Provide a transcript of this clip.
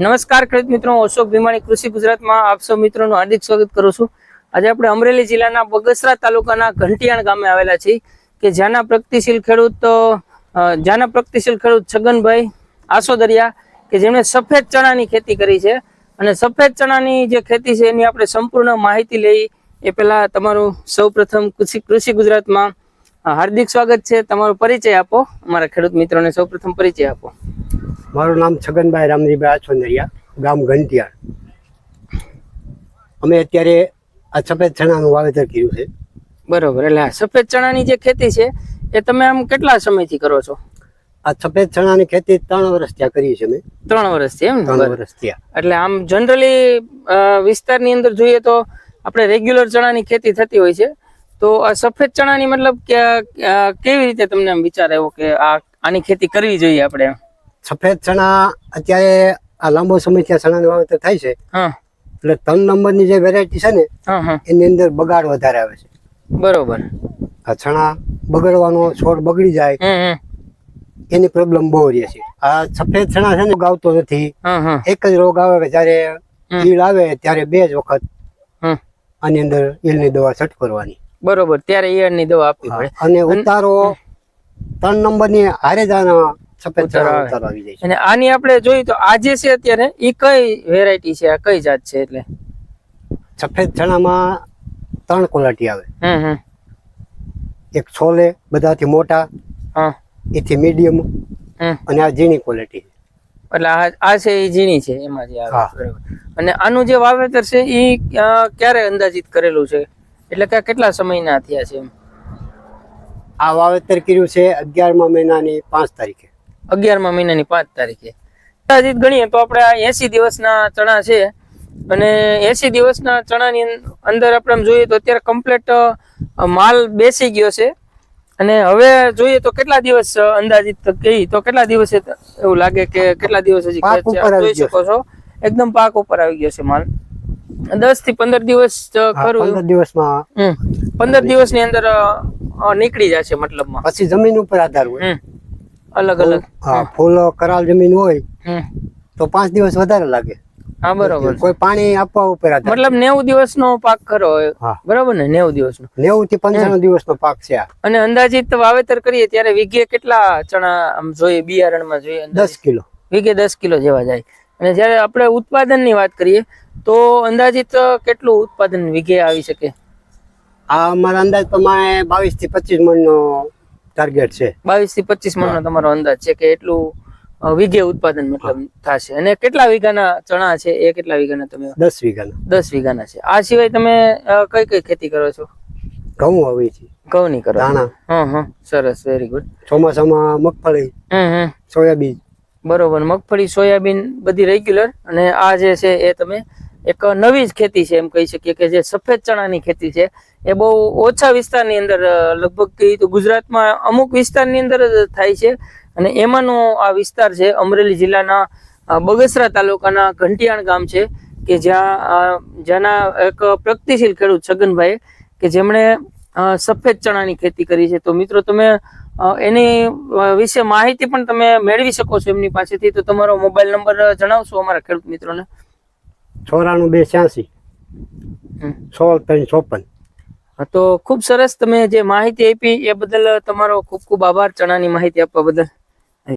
નમસ્કાર ખેડૂત મિત્રો અશોક ભીમાણી, કૃષિ ગુજરાતમાં આપ સૌ મિત્રોનું હાર્દિક સ્વાગત કરું છું. આજે આપણે અમરેલી જિલ્લાના બગસરા તાલુકાના ઘંટિયાણ ગામે આવેલા છીએ કે જ્યાંના પ્રગતિશીલ ખેડૂત જ્યાંના પ્રગતિશીલ ખેડૂત છગનભાઈ આસોદરિયા કે જેમણે સફેદ ચણાની ખેતી કરી છે. અને સફેદ ચણાની જે ખેતી છે એની આપણે સંપૂર્ણ માહિતી લઈ એ પહેલા તમારું સૌપ્રથમ કૃષિ કૃષિ ગુજરાતમાં હાર્દિક સ્વાગત છે. તમારો પરિચય આપો. અમારા ખેડૂત મિત્રોને સૌપ્રથમ પરિચય આપો. મારું નામ છગનભાઈ રામજીભાઈ આછોંદરિયા ગામ ઘંટિયાળ. અમે અત્યારે આ સફેદ ચણાનું વાવેતર કર્યું છે. બરોબર એટલે સફેદ ચણાની જે ખેતી છે એ તમે આમ કેટલા સમયથી કરો છો? આ સફેદ ચણાની ખેતી ત્રણ વર્ષ ત્યાં કરી છે અમે. ત્રણ વર્ષથી એમ? ત્રણ વર્ષ ત્યાં. એટલે આમ જનરલી વિસ્તારની અંદર જોઈએ તો આપણે રેગ્યુલર ચણાની ખેતી થતી હોય છે. તો આ સફેદ ચણાની મતલબ કે કેવી રીતે તમને આમ વિચાર આવ્યો કે આ આની ખેતી કરવી જોઈએ આપણે? સફેદ ચણા અત્યારે આ લાંબો સમય ત્યાં ચણાનું વાવેતર થાય છે. એટલે ત્રણ નંબરની જે વેરાયટી છે ને એની અંદર બગાડ વધારે આવે છે. બરોબર. આ ચણા બગડવાનો છોડ બગડી જાય એની પ્રોબ્લેમ બહુ રહે છે. આ સફેદ ચણા છે ને ગાવતો નથી. એક જ રોગ આવે કે જ્યારે ઈલ આવે ત્યારે બે જ વખત આની અંદર ઈલની દવા છટ કરવાની. બરોબર ત્યારે ઈયળની દવા આપવી પડે. અને ઉતારો ત્રણ નંબરની હારે જ સફેદ ઉતારો ચણા આવે. આવી જાય અને આની આપણે જોઈએ તો આજે છે અત્યારે એ કઈ વેરાયટી છે? આ કઈ જાત છે એટલે? સફેદ ચણામાં ત્રણ ક્વોલિટી આવે. એક છોલે બધાથી મોટા હા. એથી મીડિયમ અને આ ઝીણી ક્વોલિટી એટલે આ આ છે એ ઝીણી છે એમાં જે આવે. અને આનું જે વાવેતર છે એ ક્યારે અંદાજિત કરેલું છે? એટલે કે કેટલા સમયના થયા છે એમ? આ વાવેતર કર્યું છે અગિયારમા મહિનાની પાંચ તારીખે. અગિયારમા મહિનાની પાંચ તારીખે. અંદાજિત ગણીએ તો આપણે આ એસી દિવસના ચણા છે. અને એસી દિવસના ચણાની અંદર આપણે જોઈએ તો અત્યારે કમ્પ્લેટ માલ બેસી ગયો છે. અને હવે જોઈએ તો કેટલા દિવસ અંદાજિત કહી તો કેટલા દિવસે એવું લાગે કે કેટલા દિવસ હજી જોઈ શકો છો. એકદમ પાક ઉપર આવી ગયો છે માલ. દસથી પંદર દિવસ ખરું પંદર દિવસમાં. પંદર દિવસની અંદર નીકળી જશે મતલબમાં. પછી જમીન ઉપર આધાર હોય. અલગ અલગ. હા ફૂલ કરાલ જમીન હોય. તો પાંચ દિવસ વધારે લાગે. હા બરોબર. કોઈ પાણી આપવા ઉપર મતલબ નેવું દિવસનો પાક ખરો. બરાબર ને નેવું દિવસનો. નેવું થી પંચાણું દિવસનો પાક છે અને અંદાજિત વાવેતર કરીએ ત્યારે વીઘે કેટલા ચણા આમ જોઈએ બિયારણમાં જોઈએ દસ કિલો. વીઘે દસ કિલો જેવા જાય. અને જ્યારે આપણે ઉત્પાદનની વાત કરીએ તો અંદાજિત કેટલું ઉત્પાદન વીઘે આવી શકે? આ અમારા અંદાજ પ્રમાણે બાવીસથી પચીસ મણ નો ટાર્ગેટ છે. બાવીસથી પચીસ મણનો તમારો અંદાજ છે કે એટલું વીઘે ઉત્પાદન મતલબ થશે. અને કેટલા વીઘાના ચણા છે? એ કેટલા વીઘાના તમે? દસ વીઘાના. દસ વીઘાના છે. આ સિવાય તમે કઈ કઈ ખેતી કરો છો? ઘઉં હવે છે. ઘઉંની કરો દાણા હા હં. સરસ વેરી ગુડ ચોમાસામાં મગફળી સોયાબીન. બરોબર. મગફળી સોયાબીન બધી રેગ્યુલર. અને આ જે છે એ તમે એક નવી જ ખેતી છે એમ કહી શકીએ કે જે સફેદ ચણાની ખેતી છે. એ બહુ ઓછા વિસ્તારની અંદર લગભગ કહીએ તો ગુજરાતમાં અમુક વિસ્તારની અંદર જ થાય છે. અને એમાંનો આ વિસ્તાર છે અમરેલી જિલ્લાના બગસરા તાલુકાના ઘંટિયાણ ગામ છે કે જ્યાં જેના એક પ્રગતિશીલ ખેડૂત છગનભાઈ કે જેમણે સફેદ ચણાની ખેતી કરી છે. તો મિત્રો તમે એની વિશે માહિતી પણ તમે મેળવી શકો છો એમની પાસેથી. તો તમારો મોબાઈલ નંબર જણાવશો અમારા ખેડૂત મિત્રોને? ચોરાણું બે છ્યાસી. સોળ ત્રણ ચોપન. હા, તો ખૂબ સરસ તમે જે માહિતી આપી એ બદલ તમારો ખૂબ ખૂબ આભાર ચણાની માહિતી આપવા બદલ.